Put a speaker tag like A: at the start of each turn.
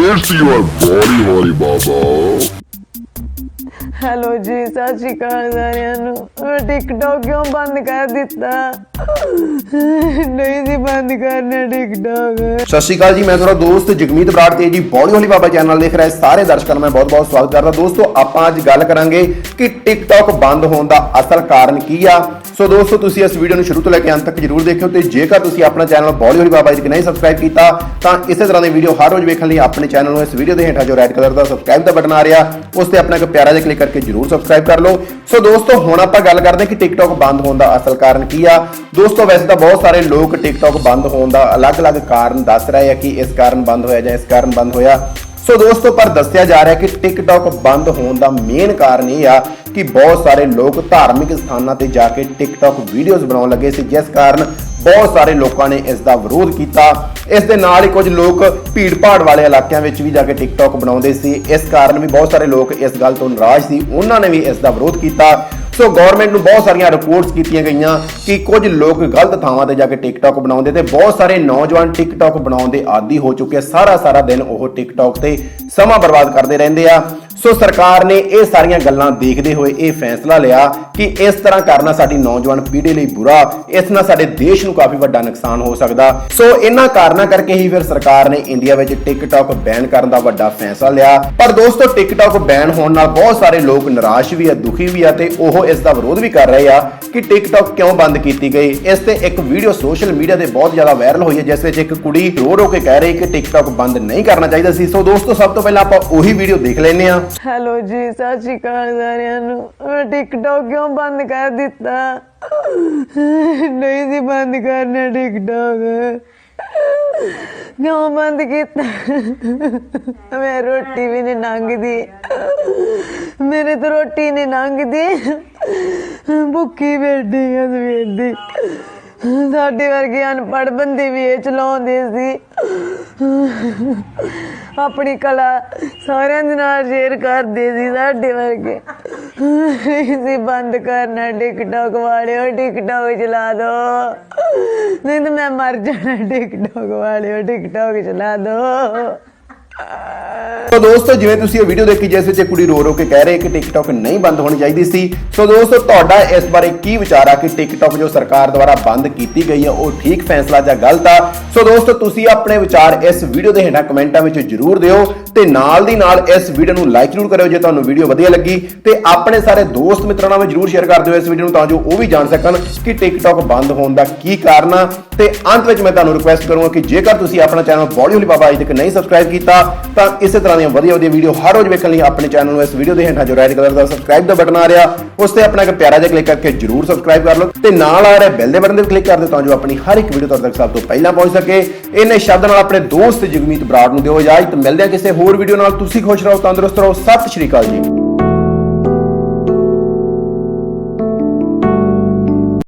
A: It's your body, holy baba.
B: Hello ਜੀ ਸਤਿ ਸ਼੍ਰੀ ਅਕਾਲ ਸਾਰਿਆਂ ਨੂੰ। ਮੈਂ ਟਿਕਟੌਕ ਕਿਉਂ ਬੰਦ ਕਰ ਦਿੱਤਾ? ਨਹੀਂ ਸੀ ਬੰਦ ਕਰਨਾ ਟਿਕਟੌਕ
C: ਸਤਿ ਸ਼੍ਰੀ ਅਕਾਲ ਜੀ ਮੈਂ ਤੁਹਾਡਾ ਦੋਸਤ ਜਗਮੀਤ ਬਰਾੜ ਤੇ ਜੀ ਬੋਲੀ ਹੋਲੀ ਬਾਬਾ ਚੈਨਲ ਦੇਖ ਰਹੇ ਸਾਰੇ ਦਰਸ਼ਕਾਂ ਦਾ ਮੈਂ ਬਹੁਤ-ਬਹੁਤ ਸਵਾਗਤ ਕਰਦਾ। ਦੋਸਤੋ ਆਪਾਂ ਅੱਜ ਗੱਲ ਕਰਾਂਗੇ ਕਿ ਟਿਕਟੌਕ ਬੰਦ ਹੋਣ ਦਾ ਅਸਲ ਕਾਰਨ ਕੀ ਆ। ਸੋ ਦੋਸਤੋ, ਤੁਸੀਂ ਇਸ ਵੀਡੀਓ ਨੂੰ ਸ਼ੁਰੂ ਤੋਂ ਲੈ ਕੇ ਅੰਤ ਤੱਕ ਜਰੂਰ ਦੇਖਿਓ ਤੇ ਜੇਕਰ ਤੁਸੀਂ ਆਪਣਾ ਚੈਨਲ ਬੋਲੀ ਹੋਲੀ ਬਾਬਾ ਜੀ ਨਹੀਂ ਸਬਸਕ੍ਰਾਈਬ ਕੀਤਾ, ਤਾਂ ਇਸੇ ਤਰ੍ਹਾਂ ਦੀ ਵੀਡੀਓ ਹਰ ਰੋਜ਼ ਵੇਖਣ ਲਈ ਆਪਣੇ ਚੈਨਲ ਨੂੰ ਇਸ ਵੀਡੀਓ ਦੇ ਹੇਠਾਂ ਜੋ ਰੈੱਡ ਕਲਰ ਦਾ ਸਬਸਕ੍ਰਾਈਬ ਦਾ ਬਟਨ ਆ ਰਿਹਾ, ਉਸ ਤੇ ਆਪਣਾ ਇੱਕ ਪਿਆਰਾ ਜਿਹਾ ਕਲਿੱਕ ਕਰਕੇ ਜਰੂਰ ਸਬਸਕ੍ਰਾਈਬ ਕਰ ਲਓ। ਸੋ ਦੋਸਤੋ, ਹੁਣ ਆਪਾਂ ਗੱਲ ਕਰਦੇ ਹਾਂ ਕਿ ਟਿਕਟੌਕ ਬੰਦ ਹੋਣ ਦਾ ਅਸਲ ਕਾਰਨ ਕੀ ਆ। ਦੋਸਤੋ, ਵੈਸੇ ਤਾਂ ਬਹੁਤ ਸਾਰੇ ਲੋਕ ਟਿਕਟੌਕ ਬੰਦ ਹੋਣ ਦਾ ਅਲੱਗ-ਅਲੱਗ ਕਾਰਨ ਦੱਸ ਰਹੇ ਆ ਕਿ ਇਸ ਕਾਰਨ ਬੰਦ ਹੋਇਆ ਜਾਂ ਇਸ ਕਾਰਨ ਬੰਦ ਹੋਇਆ। ਸੋ ਦੋਸਤੋ, ਪਰ ਦੱਸਿਆ ਜਾ ਰਿਹਾ ਕਿ ਟਿਕਟੌਕ ਬੰਦ ਹੋਣ ਦਾ ਮੇਨ ਕਾਰਨ ਇਹ ਆ ਕਿ ਬਹੁਤ ਸਾਰੇ ਲੋਕ ਧਾਰਮਿਕ ਸਥਾਨਾਂ ਤੇ ਜਾ ਕੇ ਟਿਕਟੌਕ ਵੀਡੀਓਜ਼ ਬਣਾਉਣ ਲੱਗੇ ਸੀ, ਜਿਸ ਕਾਰਨ ਬਹੁਤ ਸਾਰੇ ਲੋਕਾਂ ਨੇ ਇਸ ਦਾ ਵਿਰੋਧ ਕੀਤਾ। ਇਸ ਦੇ ਨਾਲ ਹੀ ਕੁਝ ਲੋਕ ਭੀੜ-ਭਾੜ ਵਾਲੇ ਇਲਾਕਿਆਂ ਵਿੱਚ ਵੀ ਜਾ ਕੇ ਟਿਕਟੌਕ ਬਣਾਉਂਦੇ ਸੀ। ਇਸ ਕਾਰਨ ਵੀ ਬਹੁਤ ਸਾਰੇ ਲੋਕ ਇਸ ਗੱਲ ਤੋਂ ਨਾਰਾਜ਼ ਸੀ। ਉਹਨਾਂ ਨੇ ਵੀ ਇਸ ਦਾ ਵਿਰੋਧ ਕੀਤਾ। ਸੋ ਗਵਰਨਮੈਂਟ ਨੂੰ ਬਹੁਤ ਸਾਰੀਆਂ ਰਿਪੋਰਟਸ ਕੀਤੀਆਂ ਗਈਆਂ ਕਿ ਕੁਝ ਲੋਕ ਗਲਤ ਥਾਵਾਂ ਤੇ ਜਾ ਕੇ ਟਿਕਟੌਕ ਬਣਾਉਂਦੇ ਤੇ ਬਹੁਤ ਸਾਰੇ ਨੌਜਵਾਨ ਟਿਕਟੌਕ ਬਣਾਉਣ ਦੇ ਆਦੀ ਹੋ ਚੁੱਕੇ ਆ। ਸਾਰਾ ਸਾਰਾ ਦਿਨ ਉਹ ਟਿਕਟੌਕ ਤੇ ਸਮਾਂ ਬਰਬਾਦ ਕਰਦੇ ਰਹਿੰਦੇ ਆ ਸੋ ਸਰਕਾਰ ਨੇ ਇਹ ਸਾਰੀਆਂ ਗੱਲਾਂ ਦੇਖਦੇ ਹੋਏ ਇਹ ਫੈਸਲਾ ਲਿਆ ਕਿ ਇਸ ਤਰ੍ਹਾਂ ਕਰਨਾ ਸਾਡੀ ਨੌਜਵਾਨ ਪੀੜ੍ਹੀ ਲਈ ਬੁਰਾ, ਇਸ ਨਾਲ ਸਾਡੇ ਦੇਸ਼ ਨੂੰ ਕਾਫੀ ਵੱਡਾ ਨੁਕਸਾਨ ਹੋ ਸਕਦਾ। ਸੋ ਇਹਨਾਂ ਕਾਰਨਾਂ ਕਰਕੇ ਹੀ ਫਿਰ ਸਰਕਾਰ ਨੇ ਇੰਡੀਆ ਵਿੱਚ ਟਿਕਟੌਕ ਬੈਨ ਕਰਨ ਦਾ ਵੱਡਾ ਫੈਸਲਾ ਲਿਆ। ਪਰ ਦੋਸਤੋ, ਟਿਕਟੌਕ ਬੈਨ ਹੋਣ ਨਾਲ ਬਹੁਤ ਸਾਰੇ ਲੋਕ ਨਿਰਾਸ਼ ਵੀ ਆ, ਦੁਖੀ ਵੀ ਆ ਤੇ ਉਹ ਇਸ ਦਾ ਵਿਰੋਧ ਵੀ ਕਰ ਰਹੇ ਆ ਕਿ ਟਿਕਟੌਕ ਕਿਉਂ ਬੰਦ ਕੀਤੀ ਗਈ। ਇਸ ਤੇ ਇੱਕ ਵੀਡੀਓ ਸੋਸ਼ਲ ਮੀਡੀਆ ਤੇ ਬਹੁਤ ਜ਼ਿਆਦਾ ਵਾਇਰਲ ਹੋਈ ਹੈ, ਜਿਸ ਵਿੱਚ ਇੱਕ ਕੁੜੀ ਰੋ ਰੋ ਕੇ ਕਹਿ ਰਹੀ ਕਿ ਟਿਕਟੌਕ ਬੰਦ ਨਹੀਂ ਕਰਨਾ ਚਾਹੀਦਾ ਸੀ। ਸੋ ਦੋਸਤੋ, ਸਭ ਤੋਂ ਪਹਿਲਾਂ ਆਪਾਂ ਉਹੀ ਵੀਡੀਓ ਦੇਖ ਲੈਂਦੇ ਆ
B: ਹੈਲੋ ਜੀ, ਸਤਿ ਸ਼੍ਰੀ ਅਕਾਲ ਸਾਰਿਆਂ ਨੂੰ। ਮੈਂ ਟਿਕਟੌਕ ਕਿਉਂ ਬੰਦ ਕਰ ਦਿੱਤਾ? ਨਹੀਂ ਸੀ ਬੰਦ ਕਰਨਾ ਟਿਕਟੌਕ ਕਿਉਂ ਬੰਦ ਕੀਤਾ? ਮੈਂ ਰੋਟੀ ਵੀ ਨਹੀਂ ਲੰਘਦੀ। ਮੇਰੇ ਤਾਂ ਰੋਟੀ ਨਹੀਂ ਲੰਘਦੀ। ਭੁੱਖੀ ਬੈਠੀ ਆ ਸਵੇਰ ਦੀ। ਸਾਡੇ ਵਰਗੇ ਅਨਪੜ੍ਹ ਬੰਦੇ ਵੀ ਇਹ ਚਲਾਉਂਦੇ ਸੀ। ਆਪਣੀ ਕਲਾ ਸਾਰਿਆਂ ਦੇ ਨਾਲ ਸ਼ੇਅਰ ਕਰਦੇ ਸੀ ਸਾਡੇ ਵਰਗੇ। ਇਸੇ ਬੰਦ ਕਰਨਾ, ਟਿਕਟੌਕ ਵਾਲਿਓ, ਟਿਕਟੌਕ ਚਲਾ ਦੋ। ਨਹੀਂ ਤਾਂ ਮੈਂ ਮਰ ਜਾਣਾ, ਟਿਕਟੌਕ ਵਾਲਿਓ, ਟਿਕਟੌਕ ਚਲਾ ਦੋ।
C: ਸੋ ਦੋਸਤੋ, ਜਿਵੇਂ ਤੁਸੀਂ ਇਹ ਵੀਡੀਓ ਦੇਖੀ ਜਿਸ ਵਿੱਚ ਇਹ ਕੁੜੀ ਰੋ ਰੋ ਕੇ ਕਹਿ ਰਹੀ ਹੈ ਕਿ ਟਿਕਟੌਕ ਨਹੀਂ ਬੰਦ ਹੋਣੀ ਚਾਹੀਦੀ ਸੀ। ਸੋ ਦੋਸਤੋ, ਤੁਹਾਡਾ ਇਸ ਬਾਰੇ ਕੀ ਵਿਚਾਰ ਆ ਕਿ ਟਿਕਟੌਕ ਜੋ ਸਰਕਾਰ ਦੁਆਰਾ ਬੰਦ ਕੀਤੀ ਗਈ ਹੈ, ਉਹ ਠੀਕ ਫੈਸਲਾ ਜਾਂ ਗਲਤ ਆ? ਸੋ ਦੋਸਤੋ, ਤੁਸੀਂ ਆਪਣੇ ਵਿਚਾਰ ਇਸ ਵੀਡੀਓ ਦੇ ਹੇਠਾਂ ਕਮੈਂਟਾਂ ਵਿੱਚ ਜਰੂਰ ਦਿਓ। ਤੇ ਨਾਲ ਦੀ ਨਾਲ ਇਸ ਵੀਡੀਓ ਨੂੰ ਲਾਈਕ ਜਰੂਰ ਕਰਿਓ ਜੇ ਤੁਹਾਨੂੰ ਵੀਡੀਓ ਵਧੀਆ ਲੱਗੀ ਤੇ ਆਪਣੇ ਸਾਰੇ ਦੋਸਤ ਮਿੱਤਰਾਂ ਨਾਲ ਵੀ ਜਰੂਰ ਸ਼ੇਅਰ ਕਰ ਦਿਓ ਇਸ ਵੀਡੀਓ ਨੂੰ ਤਾਂ ਜੋ ਉਹ ਵੀ ਜਾਣ ਸਕਣ ਕਿ ਟਿਕਟੌਕ ਬੰਦ ਹੋਣ ਦਾ ਕੀ ਕਾਰਨ ਆ। ਤੇ ਅੰਤ ਵਿੱਚ ਮੈਂ ਤੁਹਾਨੂੰ ਰਿਕੁਐਸਟ ਕਰੂੰਗਾ ਕਿ ਜੇਕਰ ਤੁਸੀਂ ਆਪਣਾ ਚੈਨਲ ਬੋਲੀ ਹੋਲੀ ਬਾਬਾ ਅਜੇ ਤੱਕ ਨਹੀਂ ਸਬਸਕ੍ਰਾਈਬ ਕੀਤਾ, ਤਾਂ ਇਸੇ ਤਰ੍ਹਾਂ ਦੀਆਂ ਵਧੀਆ ਵਧੀਆ ਵੀਡੀਓ ਹਰ ਰੋਜ਼ ਵੇਖਣ ਲਈ ਆਪਣੇ ਚੈਨਲ ਨੂੰ ਇਸ ਵੀਡੀਓ ਦੇ ਹੇਠਾਂ ਜੋ ਰੈਡ ਕਲਰ ਦਾ ਸਬਸਕ੍ਰਾਈਬ ਦਾ ਬਟਨ ਆ ਰਿਹਾ, ਉਸ ਤੇ ਆਪਣਾ ਇੱਕ ਪਿਆਰਾ ਜਿਹਾ ਕਲਿੱਕ ਕਰਕੇ ਜਰੂਰ ਸਬਸਕ੍ਰਾਈਬ ਕਰ ਲਓ ਤੇ ਨਾਲ ਆ ਰਿਹਾ ਬੈਲ ਦੇ ਬਟਨ ਤੇ ਕਲਿੱਕ ਕਰ ਦਿਓ ਤਾਂ ਜੋ ਆਪਣੀ ਹਰ ਇੱਕ ਵੀਡੀਓ ਤੁਹਾਡੇ ਤੱਕ ਸਭ ਤੋਂ ਪਹਿਲਾਂ ਪਹੁੰਚ ਸਕੇ। ਇਹਨੇ ਸ਼ਬਦ ਨਾਲ ਆਪਣੇ ਦੋਸਤ ਜਗਮੀਤ ਬਰਾੜ ਨੂੰ ਦਿਓ ਇਜਾਜ਼ਤ। ਮਿਲਦੇ ਆ ਕਿਸੇ ਹੋਰ ਹੋਰ ਵੀਡੀਓ ਨਾਲ ਤੁਸੀਂ ਖੁਸ਼ ਰਹੋ ਤੰਦਰੁਸਤ ਰਹੋ। ਸਤਿ ਸ਼੍ਰੀ ਅਕਾਲ ਜੀ।